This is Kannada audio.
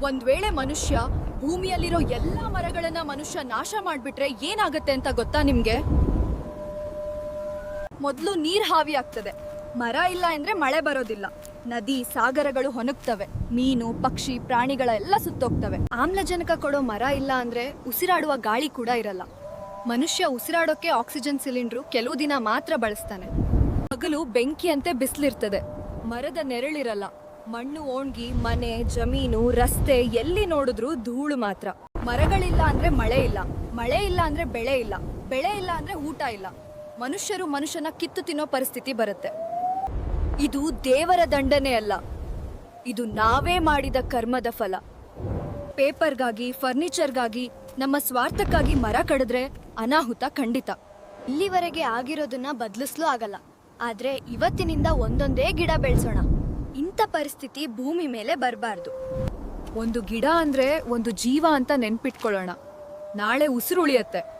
ಒಂದ್ ವೇಳೆ ಮನುಷ್ಯ ಭೂಮಿಯಲ್ಲಿರೋ ಎಲ್ಲಾ ಮರಗಳನ್ನ ಮನುಷ್ಯ ನಾಶ ಮಾಡ್ಬಿಟ್ರೆ ಏನಾಗತ್ತೆ ಅಂತ ಗೊತ್ತಾ ನಿಮ್ಗೆ? ಮೊದಲು ನೀರ್ ಹಾವಿ ಆಗ್ತದೆ. ಮರ ಇಲ್ಲ ಅಂದ್ರೆ ಮಳೆ ಬರೋದಿಲ್ಲ. ನದಿ, ಸಾಗರಗಳು ಹೊನಗ್ತವೆ ಮೀನು, ಪಕ್ಷಿ, ಪ್ರಾಣಿಗಳ ಎಲ್ಲ ಸುತ್ತೋಗ್ತವೆ. ಆಮ್ಲಜನಕ ಕೊಡೋ ಮರ ಇಲ್ಲ ಅಂದ್ರೆ ಉಸಿರಾಡುವ ಗಾಳಿ ಕೂಡ ಇರಲ್ಲ. ಮನುಷ್ಯ ಉಸಿರಾಡೋಕೆ ಆಕ್ಸಿಜನ್ ಸಿಲಿಂಡ್ರು ಕೆಲವು ದಿನ ಮಾತ್ರ ಬಳಸ್ತಾನೆ. ಹಗಲು ಬೆಂಕಿಯಂತೆ ಬಿಸಿಲಿರ್ತದೆ. ಮರದ ನೆರಳಿರಲ್ಲ. ಮಣ್ಣು ಓಣ್ಗಿ, ಮನೆ, ಜಮೀನು, ರಸ್ತೆ ಎಲ್ಲಿ ನೋಡಿದ್ರು ಧೂಳು ಮಾತ್ರ. ಮರಗಳಿಲ್ಲ ಅಂದ್ರೆ ಮಳೆ ಇಲ್ಲ. ಮಳೆ ಇಲ್ಲ ಅಂದ್ರೆ ಬೆಳೆ ಇಲ್ಲ. ಬೆಳೆ ಇಲ್ಲ ಅಂದ್ರೆ ಊಟ ಇಲ್ಲ. ಮನುಷ್ಯರು ಮನುಷ್ಯನ ಕಿತ್ತು ತಿನ್ನೋ ಪರಿಸ್ಥಿತಿ ಬರುತ್ತೆ. ಇದು ದೇವರ ದಂಡನೆ ಅಲ್ಲ. ಇದು ನಾವೇ ಮಾಡಿದ ಕರ್ಮದ ಫಲ. ಪೇಪರ್ಗಾಗಿ, ಫರ್ನಿಚರ್ಗಾಗಿ, ನಮ್ಮ ಸ್ವಾರ್ಥಕ್ಕಾಗಿ ಮರ ಕಡಿದ್ರೆ ಅನಾಹುತ ಖಂಡಿತ. ಇಲ್ಲಿವರೆಗೆ ಆಗಿರೋದನ್ನ ಬದಲಿಸ್ಲೂ ಆಗಲ್ಲ. ಆದ್ರೆ ಇವತ್ತಿನಿಂದ ಒಂದೊಂದೇ ಗಿಡ ಬೆಳೆಸೋಣ. ಇಂಥ ಪರಿಸ್ಥಿತಿ ಭೂಮಿ ಮೇಲೆ ಬರಬಾರ್ದು. ಒಂದು ಗಿಡ ಅಂದ್ರೆ ಒಂದು ಜೀವ ಅಂತ ನೆನ್ಪಿಟ್ಕೊಳ್ಳೋಣ. ನಾಳೆ ಉಸಿರುಳಿಯತ್ತೆ.